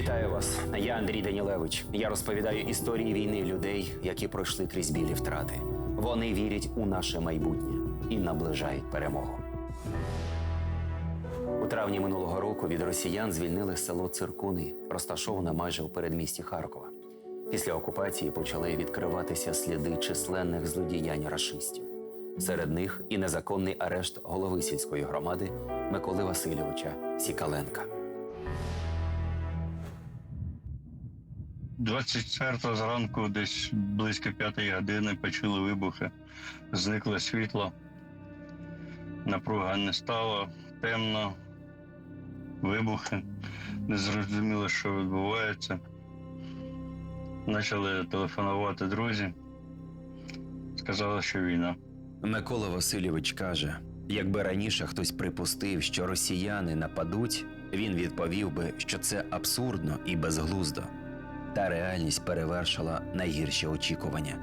Вітаю вас. Я Андрій Данілевич. Я розповідаю історії війни людей, які пройшли крізь білі втрати. Вони вірять у наше майбутнє і наближають перемогу. У травні минулого року від росіян звільнили село Циркуни, розташоване майже у передмісті Харкова. Після окупації почали відкриватися сліди численних злодіянь рашистів. Серед них і незаконний арешт голови сільської громади Миколи Васильовича Сікаленка. 24 зранку, десь близько п'ятої години, почули вибухи, зникло світло, напруга не стало, темно, вибухи, не зрозуміло, що відбувається. Почали телефонувати друзі, сказали, що війна. Микола Васильович каже: якби раніше хтось припустив, що росіяни нападуть, він відповів би, що це абсурдно і безглуздо. Та реальність перевершила найгірші очікування.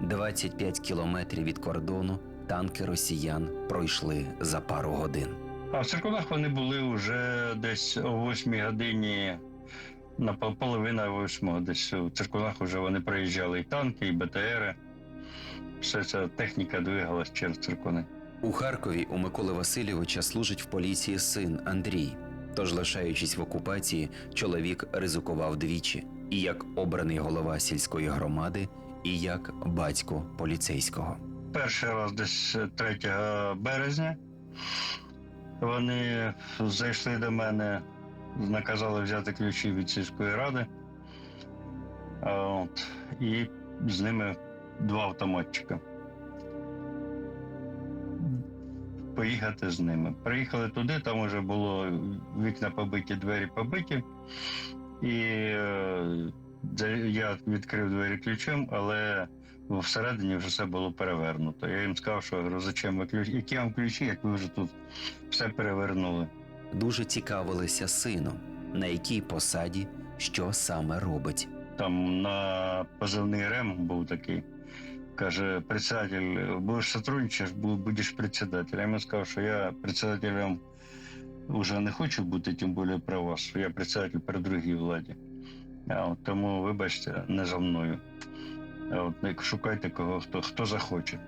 25 кілометрів від кордону танки росіян пройшли за пару годин. А в циркулах вони були вже десь о 8 годині, на пол- половина восьмого, десь у циркулах вже вони проїжджали і танки, і БТРи. Все ця техніка двигалась через циркуни. У Харкові у Миколи Васильовича служить в поліції син Андрій. Тож, лишаючись в окупації, чоловік ризикував двічі: і як обраний голова сільської громади, і як батько поліцейського. Перший раз десь 3 березня вони зайшли до мене, наказали взяти ключі від сільської ради. От, і з ними два автоматчика. Поїхати з ними. Приїхали туди, там вже було вікна побиті, двері побиті. І е, я відкрив двері ключем, але всередині вже все було перевернуто. Я їм сказав, що зачем ви ключі? Які вам ключі, як ви вже тут все перевернули? Дуже цікавилися сином, на якій посаді, що саме робить. Там на позивний РЕМ був такий. Каже, председатель, будеш сотрудничаєш, бу- будеш председателем. Я йому сказав, що я председателем вже не хочу бути, тим більше при вас. Я председатель при другій владі. Тому, вибачте, не за мною. От, як шукайте кого, хто, хто захоче.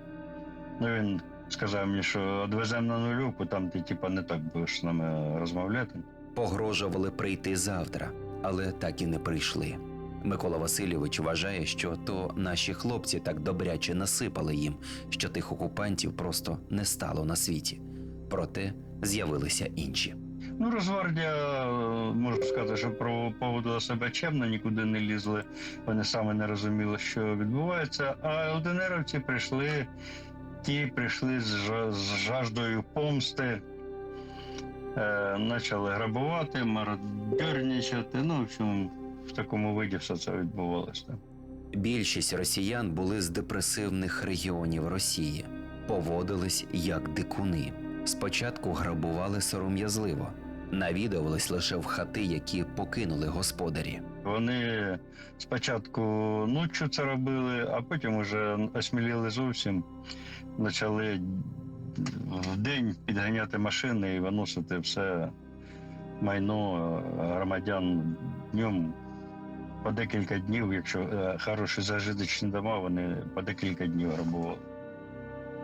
Ну, він сказав мені, що відвеземо на нульовку, там ти типа не так будеш з нами розмовляти. Погрожували прийти завтра, але так і не прийшли. Микола Васильович вважає, що то наші хлопці так добряче насипали їм, що тих окупантів просто не стало на світі. Проте з'явилися інші. Ну, Росгвардія, е, можу сказати, що про- поводила себе чемно, нікуди не лізли. Вони саме не розуміли, що відбувається. А ЛДНРівці прийшли, ті прийшли з, жаждою помсти, е, почали грабувати, мародерничати. Ну, в общем, в такому виді все це відбувалося. Більшість росіян були з депресивних регіонів Росії, поводились як дикуни. Спочатку грабували сором'язливо, навідувались лише в хати, які покинули господарі. Вони спочатку ночі це робили, а потім вже осміліли зовсім, почали в день підганяти машини і виносити все майно громадян днем по декілька днів, якщо е, хороші зажиточні дома, вони по декілька днів грабували.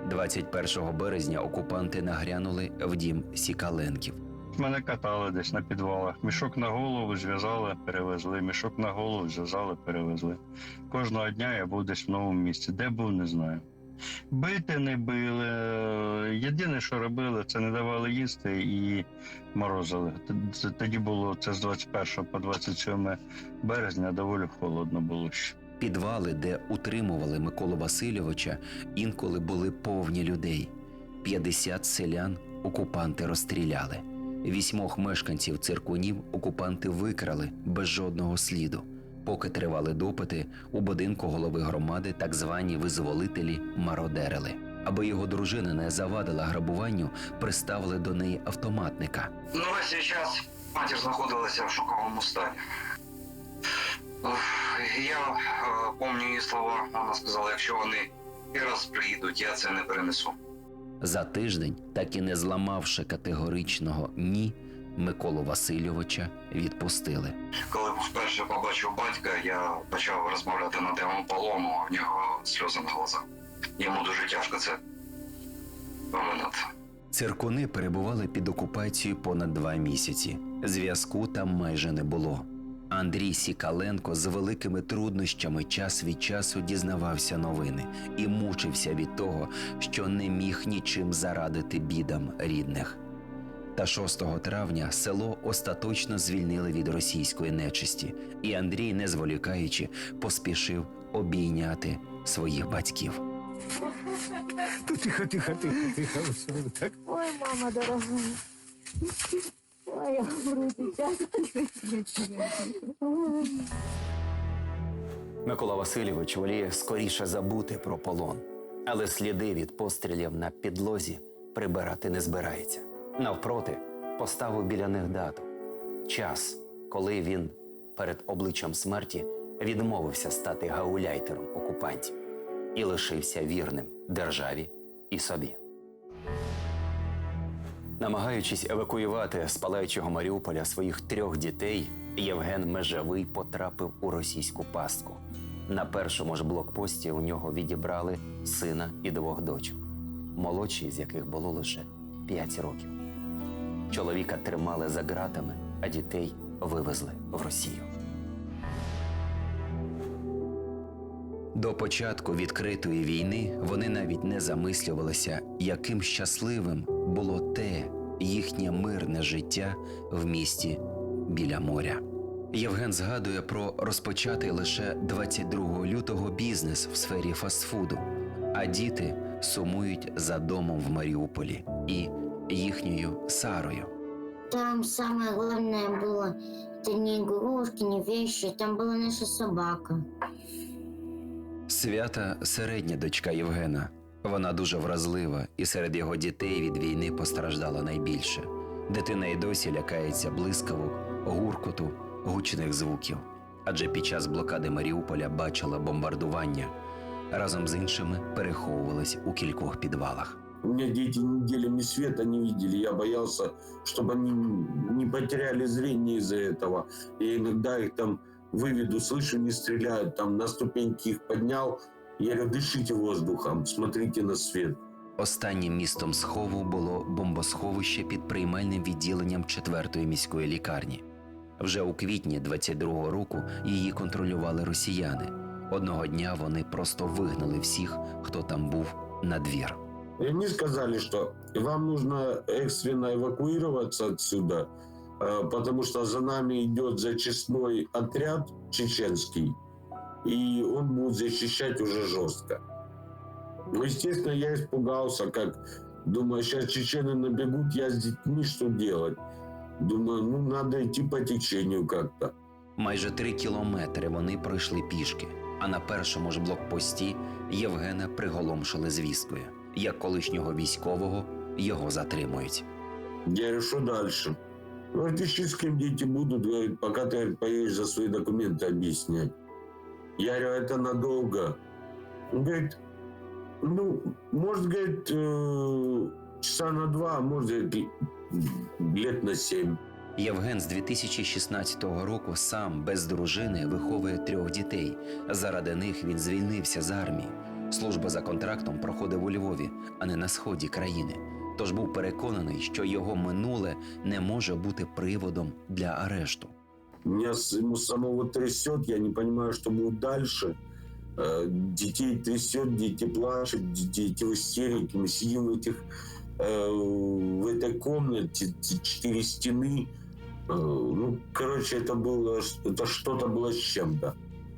21 березня окупанти нагрянули в дім Сікаленків. Мене катали десь на підвалах. Мішок на голову зв'язали, перевезли. Мішок на голову зв'язали, перевезли. Кожного дня я був десь в новому місці. Де був, не знаю. Бити не били. Єдине, що робили, це не давали їсти і морозили. Тоді було це з 21 по 27 березня, доволі холодно було ще. Підвали, де утримували Миколу Васильовича, інколи були повні людей. 50 селян окупанти розстріляли. Вісьмох мешканців циркунів окупанти викрали без жодного сліду. Поки тривали допити, у будинку голови громади так звані визволителі мародерили. Аби його дружина не завадила грабуванню, приставили до неї автоматника. Ну, весь час матір знаходилася в шоковому стані. Я е, пам'ятаю її слова. Вона сказала, якщо вони і раз приїдуть, я це не перенесу. За тиждень, так і не зламавши категоричного ні, Миколу Васильовича відпустили. Коли вперше побачив батька, я почав розмовляти на тему полону, а в нього сльози на глазах. Йому дуже тяжко це пам'ятати. Циркуни перебували під окупацією понад два місяці. Зв'язку там майже не було. Андрій Сікаленко з великими труднощами час від часу дізнавався новини і мучився від того, що не міг нічим зарадити бідам рідних. Та 6 травня село остаточно звільнили від російської нечисті, і Андрій, не зволікаючи, поспішив обійняти своїх батьків. Тихо, тихо, тихо, тихо. Так. Ой, мама дорогая. Ой, я умру сейчас. Микола Васильович воліє скоріше забути про полон, але сліди від пострілів на підлозі прибирати не збирається. Навпроти, поставив біля них дату час, коли він перед обличчям смерті відмовився стати гауляйтером окупантів і лишився вірним державі і собі. Намагаючись евакуювати з палаючого Маріуполя своїх трьох дітей, Євген Межевий потрапив у російську пастку. На першому ж блокпості у нього відібрали сина і двох дочок, молодший з яких було лише 5 років. Чоловіка тримали за ґратами, а дітей вивезли в Росію. До початку відкритої війни вони навіть не замислювалися, яким щасливим було те їхнє мирне життя в місті біля моря. Євген згадує про розпочатий лише 22 лютого бізнес в сфері фастфуду, а діти сумують за домом в Маріуполі і їхньою Сарою. Там самое главное было, это не игрушки, не вещи, там была наша собака. Свята середня дочка Євгена. Вона дуже вразлива, і серед його дітей від війни постраждала найбільше. Дитина й досі лякається блискавок, гуркоту, гучних звуків. Адже під час блокади Маріуполя бачила бомбардування. Разом з іншими переховувалась у кількох підвалах. У меня дети неделями света не видели. Я боялся, чтобы они не потеряли зрение из-за этого. Я иногда их там выведу, слышу, не стреляют. Там на ступеньки их поднял. Я говорю, дышите воздухом, смотрите на свет. Останнім містом схову було бомбосховище під приймальним відділенням 4-ї міської лікарні. Вже у квітні 22-го року її контролювали росіяни. Одного дня вони просто вигнали всіх, хто там був, на двір. И они сказали, что вам нужно экстренно эвакуироваться отсюда, э, потому что за нами идет зачистной отряд чеченский, и он будет защищать уже жестко. Ну, естественно, я испугался, как думаю, сейчас чечены набегут, я с детьми что делать? Думаю, ну надо идти по течению как-то. Майже три кілометри вони пройшли пішки, а на першому ж блокпості Євгена приголомшили звісткою. Як колишнього військового його затримують. Я говорю, что дальше? Говорит, ищи, с кем дети будут, говорит, пока ты говорит, поедешь за свои документы объяснять. Я говорю, это надолго. Он говорит, ну, может, говорит, э, часа на два, может, лет на семь. Євген з 2016 року сам без дружини виховує трьох дітей. Заради них він звільнився з армії. Служба за контрактом проходив у Львові, а не на сході країни. Тож був переконаний, що його минуле не може бути приводом для арешту. Меня с- ему самого трясет, я не понимаю, что будет дальше. Э, Детей трясет, дети плачут, д- дети в истерике. Мы сидим в этих э, в этой комнате, т- четыре стены. Э, Ну, короче, это было ш- это что-то было с чем-то.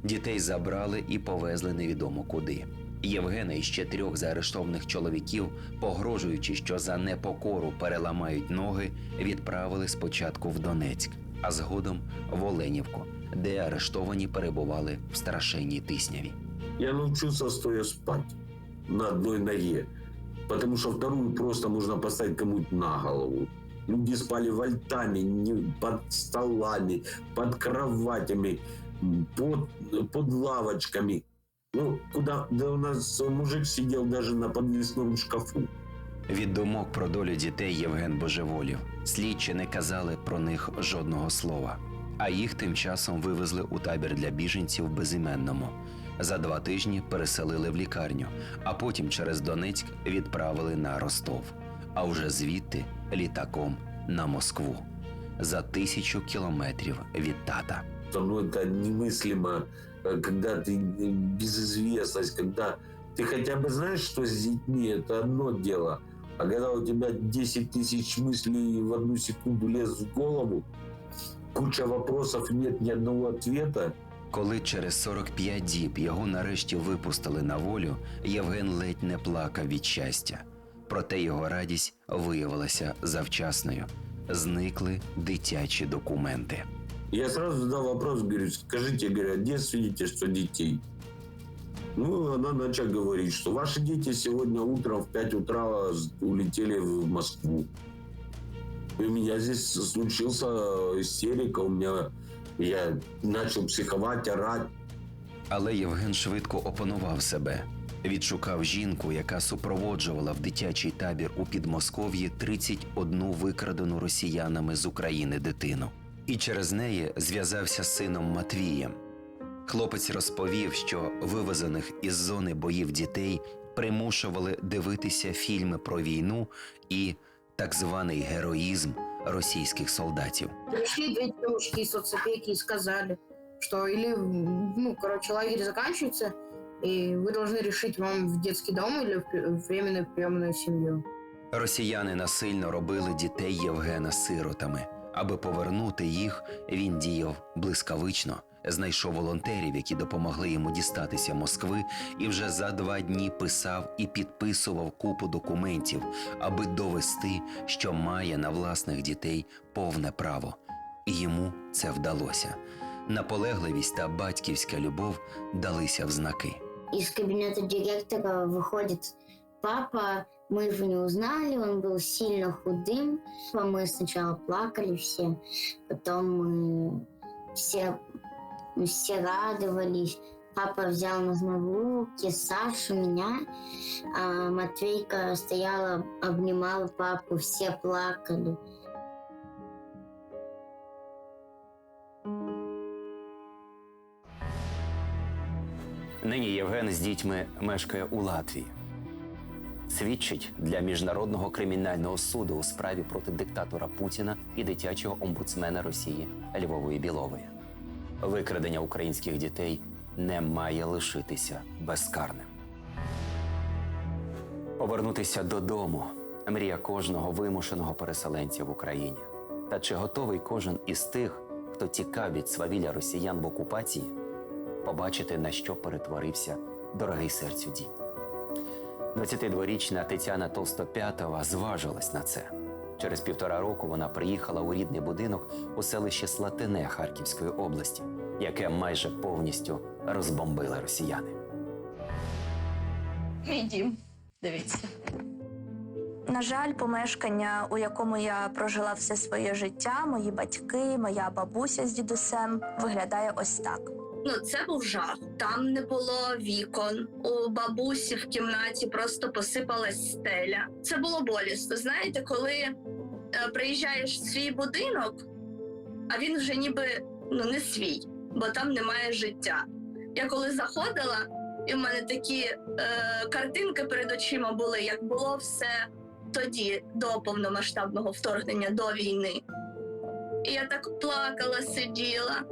Дітей забрали і повезли невідомо куди. Євгена і ще трьох заарештованих чоловіків, погрожуючи, що за непокору переламають ноги, відправили спочатку в Донецьк, а згодом в Оленівку, де арештовані перебували в страшенній тисняві. Я научился стоя спать на одной ноге, потому что вторую просто можно поставить кому-то на голову. Люди спали вольтами, не- под столами, под кроватями, под, под лавочками. Ну, куда да у нас мужик сидел даже на подвесном шкафу. Від думок про долю дітей Євген божеволів. Слідчі не казали про них жодного слова. А їх тим часом вивезли у табір для біженців в безіменному. За два тижні переселили в лікарню, а потім через Донецьк відправили на Ростов. А вже звідти літаком на Москву за тисячу кілометрів від тата. Что, ну, это немыслимо, э, когда ты э, безызвестность, когда ты хотя бы знаешь, что с детьми, это одно дело. А когда у тебя 10 тысяч мыслей в одну секунду лезут в голову, куча вопросов, нет ни одного ответа, Коли через 45 діб його нарешті випустили на волю, Євген ледь не плакав від щастя. Проте його радість виявилася завчасною. Зникли дитячі документи. Я сразу задал вопрос, говорю, скажите, говорю, а где свидетельство детей? Ну, она начала говорить, что ваши дети сегодня утром в 5 утра улетели в Москву. И у меня здесь случился истерика, у меня я начал психовать, орать. Але Євген швидко опанував себе. Відшукав жінку, яка супроводжувала в дитячий табір у Підмосков'ї 31 викрадену росіянами з України дитину. І через неї зв'язався з сином Матвієм. Хлопець розповів, що вивезених із зони боїв дітей примушували дивитися фільми про війну і так званий героїзм російських солдатів. Пришли две девушки соцопеки и сказали, что или, ну, короче, лагерь заканчивается, и вы должны решить, вам в детский дом или в при- в временную приемную семью. Росіяни насильно робили дітей Євгена сиротами. Аби повернути їх, він діяв блискавично Знайшов волонтерів, які допомогли йому дістатися Москви, і вже за два дні писав і підписував купу документів, аби довести, що має на власних дітей повне право. І йому це вдалося. Наполегливість та батьківська любов далися в знаки. Из кабинета директора выходит папа. Мы его не узнали, он был сильно худым. Мы сначала плакали все, потом мы все, мы все радовались. Папа взял нас на руки, Сашу, меня. А Матвейка стояла, обнимала папу, все плакали. Нині Євген з дітьми мешкає у Латвії. Свідчить для міжнародного кримінального суду у справі проти диктатора Путіна і дитячого омбудсмена Росії Львової Білової. Викрадення українських дітей не має лишитися безкарним. Повернутися додому мрія кожного вимушеного переселенця в Україні. Та чи готовий кожен із тих, хто тікав від свавілля росіян в окупації, побачити, на що перетворився дорогий серцю дім. 22-річна Тетяна Толстопятова зважилась на це. Через півтора року вона приїхала у рідний будинок у селище Слатине Харківської області, яке майже повністю розбомбили росіяни. Мій дім. Дивіться. На жаль, помешкання, у якому я прожила все своє життя, мої батьки, моя бабуся з дідусем виглядає ось так. Ну, це був жах. Там не було вікон. У бабусі в кімнаті просто посипалась стеля. Це було болісно. Знаєте, коли приїжджаєш в свій будинок, а він вже ніби ну не свій, бо там немає життя. Я коли заходила, і в мене такі е, картинки перед очима були, як було все тоді, до повномасштабного вторгнення, до війни. І я так плакала, сиділа.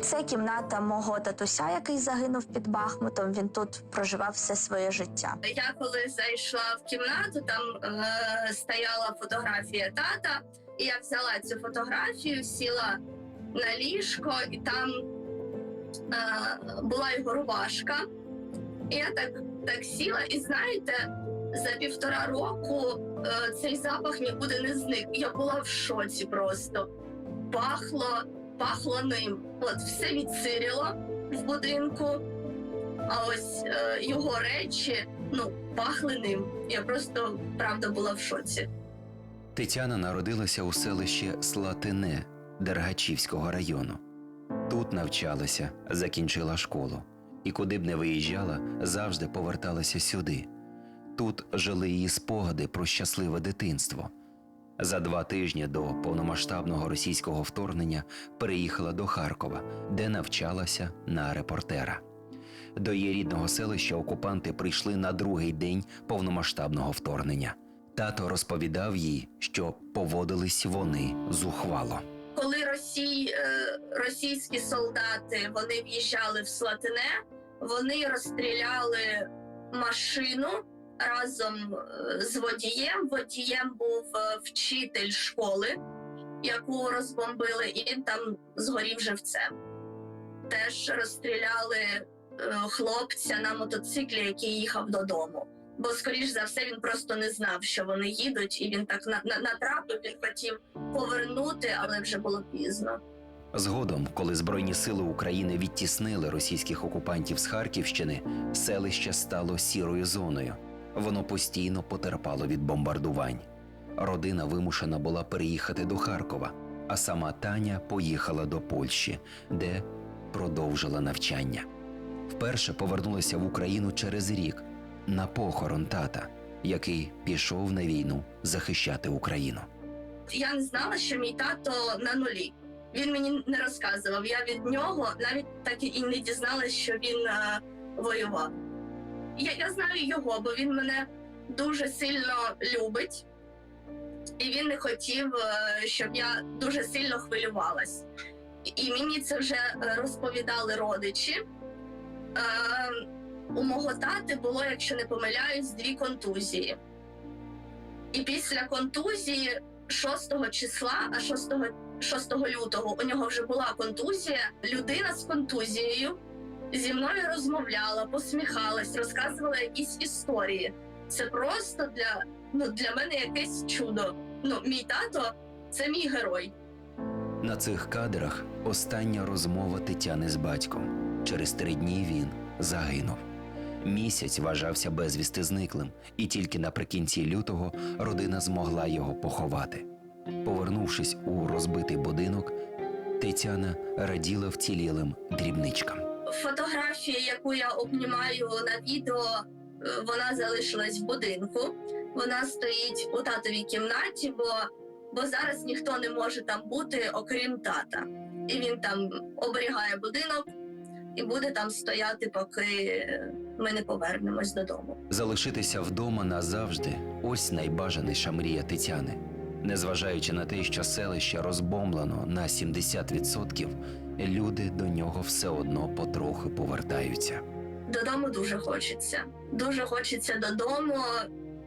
Це кімната мого татуся, який загинув під Бахмутом. Він тут проживав все своє життя. Я коли зайшла в кімнату, там е, стояла фотографія тата, і я взяла цю фотографію, сіла на ліжко, і там е, була його рубашка. І я так, так сіла, і знаєте, за півтора року е, цей запах нікуди не зник. Я була в шоці просто. Пахло, пахло ним. От все відсиріло в будинку. А ось е, його речі ну пахли ним. Я просто правда була в шоці. Тетяна народилася у селищі Слатине Дергачівського району. Тут навчалася, закінчила школу, і куди б не виїжджала, завжди поверталася сюди. Тут жили її спогади про щасливе дитинство. За два тижні до повномасштабного російського вторгнення переїхала до Харкова, де навчалася на репортера. До її рідного селища окупанти прийшли на другий день повномасштабного вторгнення. Тато розповідав їй, що поводились вони зухвало. Коли Росій, е, російські солдати вони в'їжджали в Слатине, вони розстріляли машину разом е, з водієм. Водієм був е, вчитель школи, яку розбомбили, і він там згорів живцем. Теж розстріляли е, хлопця на мотоциклі, який їхав додому. Бо, скоріш за все, він просто не знав, що вони їдуть, і він так на, на, натрапив. Він хотів повернути, але вже було пізно. Згодом, коли Збройні сили України відтіснили російських окупантів з Харківщини, селище стало сірою зоною. Воно постійно потерпало від бомбардувань. Родина вимушена була переїхати до Харкова, а сама Таня поїхала до Польщі, де продовжила навчання. Вперше повернулася в Україну через рік на похорон тата, який пішов на війну захищати Україну. Я не знала, що мій тато на нулі. Він мені не розказував. Я від нього навіть так і не дізналась, що він е, воював. Я, я знаю його, бо він мене дуже сильно любить, і він не хотів, е, щоб я дуже сильно хвилювалась. І мені це вже е, розповідали родичі. Е, у мого тати було, якщо не помиляюсь, дві контузії. І після контузії 6 числа, а 6, 6 лютого у нього вже була контузія. Людина з контузією зі мною розмовляла, посміхалась, розказувала якісь історії. Це просто для, ну, для мене якесь чудо. Ну, мій тато це мій герой. На цих кадрах остання розмова Тетяни з батьком. Через три дні він загинув. Місяць вважався безвісти зниклим, і тільки наприкінці лютого родина змогла його поховати. Повернувшись у розбитий будинок, Тетяна раділа вцілілим дрібничкам. Фотографія, яку я обнімаю на відео, е, вона залишилась в будинку. Вона стоїть у татовій кімнаті, бо, бо зараз ніхто не може там бути, окрім тата. І він там оберігає будинок і буде там стояти, поки ми не повернемось додому. Залишитися вдома назавжди ось найбажаніша мрія Тетяни. Незважаючи на те, що селище розбомблено на 70%, люди до нього все одно потрохи повертаються. Додому дуже хочеться. Дуже хочеться додому,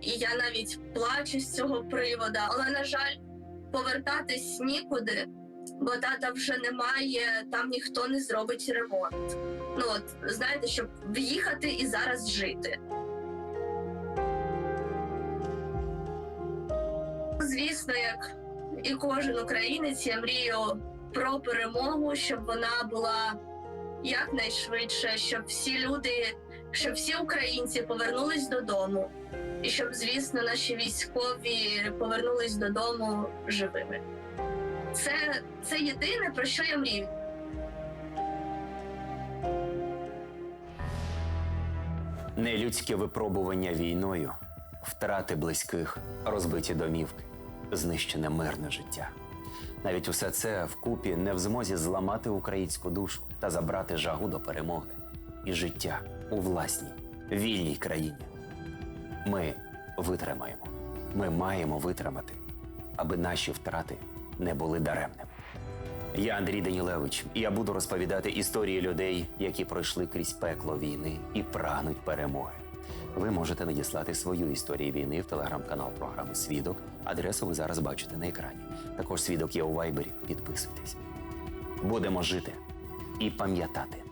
і я навіть плачу з цього приводу. Але на жаль, повертатись нікуди, бо тата вже немає, там ніхто не зробить ремонт. Ну от знаєте, щоб в'їхати і зараз жити. Звісно, як і кожен українець, я мрію про перемогу, щоб вона була якнайшвидше, щоб всі люди, щоб всі українці повернулись додому, і щоб, звісно, наші військові повернулись додому живими. Це, це єдине, про що я мрію. Нелюдське випробування війною, втрати близьких, розбиті домівки, знищене мирне життя. Навіть усе це вкупі не в змозі зламати українську душу та забрати жагу до перемоги і життя у власній вільній країні. Ми витримаємо. Ми маємо витримати, аби наші втрати не були даремними. Я Андрій Данілевич, і я буду розповідати історії людей, які пройшли крізь пекло війни і прагнуть перемоги. Ви можете надіслати свою історію війни в телеграм-канал програми Свідок. Адресу ви зараз бачите на екрані. Також свідок є у Вайбері. Підписуйтесь. Будемо жити і пам'ятати.